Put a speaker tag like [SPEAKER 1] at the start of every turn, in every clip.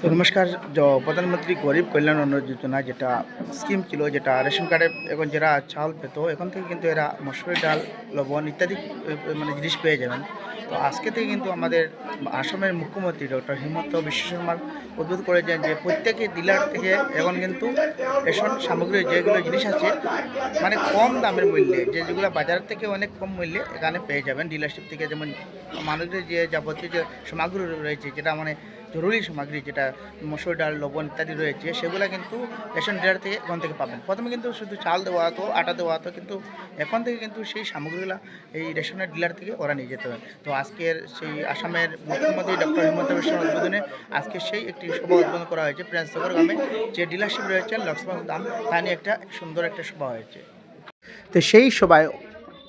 [SPEAKER 1] তো নমস্কার প্রধানমন্ত্রী গরিব কল্যাণ অন্ন যোজনা যেটা স্কিম ছিল, যেটা রেশন কার্ডে এখন যারা চাল পেতো এখন থেকে কিন্তু এরা মসুরি ডাল, লবণ ইত্যাদি মানে জিনিস পেয়ে যাবেন। তো আজকে থেকে কিন্তু আমাদের আসামের মুখ্যমন্ত্রী ডক্টর হিমন্ত বিশ্ব শর্মার উদ্বোধন করেছেন যে প্রত্যেকে ডিলার থেকে এখন কিন্তু রেশন সামগ্রী, যেগুলো জিনিস আছে মানে কম দামের মূল্যে যে যেগুলো বাজার থেকে অনেক কম মূল্যে এখানে পেয়ে যাবেন। ডিলারশিপ থেকে যেমন মানুষের যে যাবতীয় যে সামগ্রী রয়েছে, যেটা মানে জরুরি সামগ্রী যেটা মসুর ডাল, লবণ ইত্যাদি রয়েছে, সেগুলো কিন্তু রেশন ডিলার থেকে এখান থেকে পাবেন। প্রথমে কিন্তু শুধু চাল দেওয়া হতো, আটা দেওয়া হতো, কিন্তু এখন থেকে কিন্তু সেই সামগ্রীগুলো এই রেশনের ডিলার থেকে ওরা নিয়ে যেতে হবে তো আজকের সেই আসামের মুখ্যমন্ত্রী ডক্টর হিমন্ত বিশ্ব উদ্বোধনে আজকে সেই একটি সভা উদ্বোধন করা হয়েছে প্রিন্সনগর গ্রামে। যে ডিলারশিপ রয়েছে লক্ষ্মণ দাম, তা নিয়ে একটা সুন্দর একটা সভা হয়েছে। তো সেই সভায়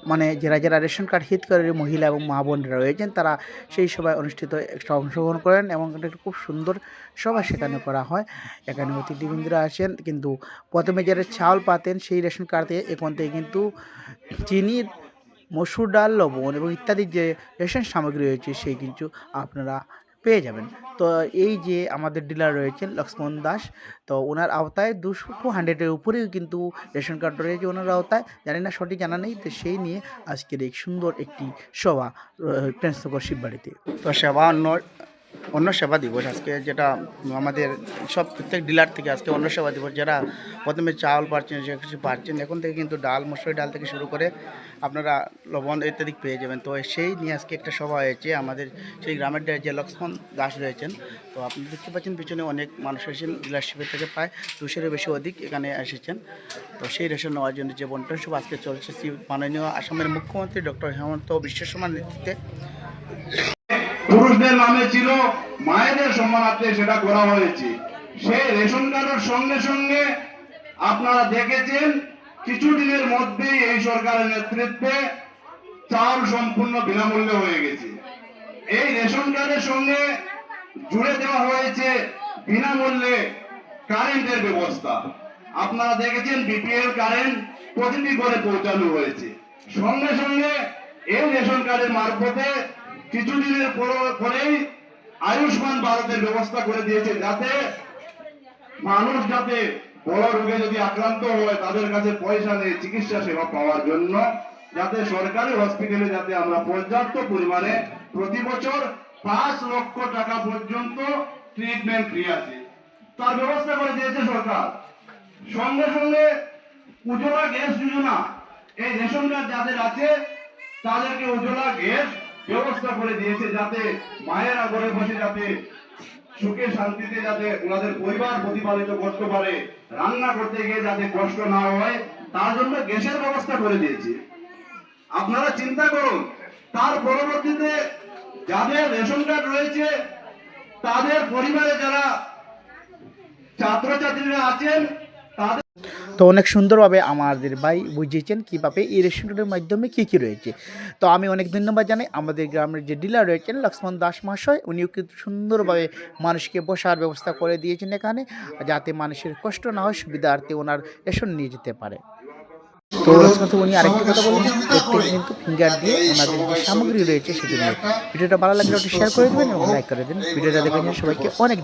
[SPEAKER 1] মানে যারা যারা রেশন কার্ড হিতকারী মহিলা এবং মা বোনরা রয়েছেন, তারা সেই সভায় অনুষ্ঠিত একটা অংশগ্রহণ করেন এবং একটা খুব সুন্দর সভা সেখানে করা হয়। এখানে অতিথিবৃন্দরা আসেন, কিন্তু প্রথমে যারা চাউল পাতেন সেই রেশন কার্ড থেকে এখন থেকে কিন্তু চিনি, মসুর ডাল, লবণ এবং ইত্যাদি যে রেশন সামগ্রী রয়েছে, সেই কিন্তু আপনারা পেয়ে যাবেন। তো এই যে আমাদের ডিলার রয়েছেন লক্ষ্মণ দাস, তো ওনার আওতায় দুশো টু হান্ড্রেডের উপরেও কিন্তু রেশন কার্ড রয়েছে ওনার আওতায়। জানি না সঠিক জানা নেই, তো সেই নিয়ে আজকের এই সুন্দর একটি সভা প্রেন্সনগর শিববাড়িতে তো সেবা অন্য অন্য সেবা দিবস আজকে যেটা আমাদের সব প্রত্যেক ডিলার থেকে আজকে অন্য সেবা দিবস, যারা প্রথমে চাল পাচ্ছেন সে কিছু পাচ্ছেন এখন থেকে কিন্তু ডাল, মসুরি ডাল থেকে শুরু করে আপনারা লবণ ইত্যাদি পেয়ে যাবেন। তো সেই নিয়ে আজকে একটা সভা হয়েছে, আমাদের সেই গ্রামের যে লক্ষ্মণ দাস রয়েছেন, তো আপনি দেখতে পাচ্ছেন পিছনে অনেক মানুষ এসেছেন ডিলারশিপের থেকে প্রায় দুশোরও বেশি অধিক এখানে এসেছেন। তো সেই রেশন নেওয়ার জন্য যে বন্টন সভা আজকে চলছে মাননীয় আসামের মুখ্যমন্ত্রী ডক্টর হেমন্ত বিশ্ব শর্মার নেতৃত্বে।
[SPEAKER 2] পুরুষদের নামে ছিল, মায়েদের সম্মানার্থে সেটা করা হয়েছে। সেই রেশন কার্ডের সঙ্গে সঙ্গে আপনারা দেখেছেন, কিছুদিনের মধ্যেই এই সরকারের নেতৃত্বে চাল সম্পূর্ণ বিনামূল্যে হয়ে গেছে। এই রেশন কার্ডের সঙ্গে জুড়ে দেওয়া হয়েছে বিনামূল্যে কারেন্টের ব্যবস্থা। আপনারা দেখেছেন বিপিএল কারেন্ট প্রতিটি ঘরে পৌঁছানো হয়েছে। সঙ্গে সঙ্গে এই রেশন কার্ডের মারফতে কিছুদিনের পর- পরেই আয়ুষ্মান ভারতের ব্যবস্থা করে দিয়েছে যাতে মানুষ যাতে বড় রোগে যদি আক্রান্ত হয়, তাদের কাছে পয়সা নেই, চিকিৎসা সেবা পাওয়ার জন্য। যাতে সরকারি হসপিটালে যাতে আমরা পর্যাপ্ত পরিমাণে প্রতি বছর পাঁচ লক্ষ টাকা পর্যন্ত ট্রিটমেন্ট ফ্রি আছে। তার ব্যবস্থা করে দিয়েছে সরকার। সঙ্গে সঙ্গে উজ্জ্বলা গ্যাস যোজনা, এই রেশন কার্ড যাদের আছে, তাদেরকে উজ্জ্বলা গ্যাস ব্যবস্থা করে দিয়েছে যাতে মায়েরা ঘরে বসে যাতে সুখে শান্তিতে যাতে ওনাদের পরিবার প্রতিপালিত করতে পারে, রান্না করতে গিয়ে যাতে কষ্ট না হয়, তার জন্য গ্যাসের ব্যবস্থা করে দিয়েছি। আপনারা চিন্তা করুন, তার পরবর্তীতে যাদের রেশন কার্ড রয়েছে, তাদের পরিবারে যারা ছাত্রছাত্রীরা আছেন
[SPEAKER 1] তো অনেক সুন্দরভাবে আমাদের ভাই বুঝিয়েছেন কীভাবে এই রেস্টুরেন্টের মাধ্যমে কী কী রয়েছে। তো আমি অনেক ধন্যবাদ জানাই। আমাদের গ্রামের যে ডিলার রয়েছেন লক্ষ্মণ দাস মহাশয়, উনিও কিন্তু সুন্দরভাবে মানুষকে বসার ব্যবস্থা করে দিয়েছেন এখানে, যাতে মানুষের কষ্ট না হয়, সুবিধার্থে ওনার রেশন নিয়ে যেতে পারে। তো উনি আরেকটি কথা প্রত্যেকে কিন্তু ফিঙ্গার দিয়ে ওনাদের যে সামগ্রী রয়েছে সেগুলো ভিডিওটা ভালো লাগলে ওটা শেয়ার করে দেবেন এবং লাইক করে দেবেন। ভিডিওটা জন্য সবাইকে অনেক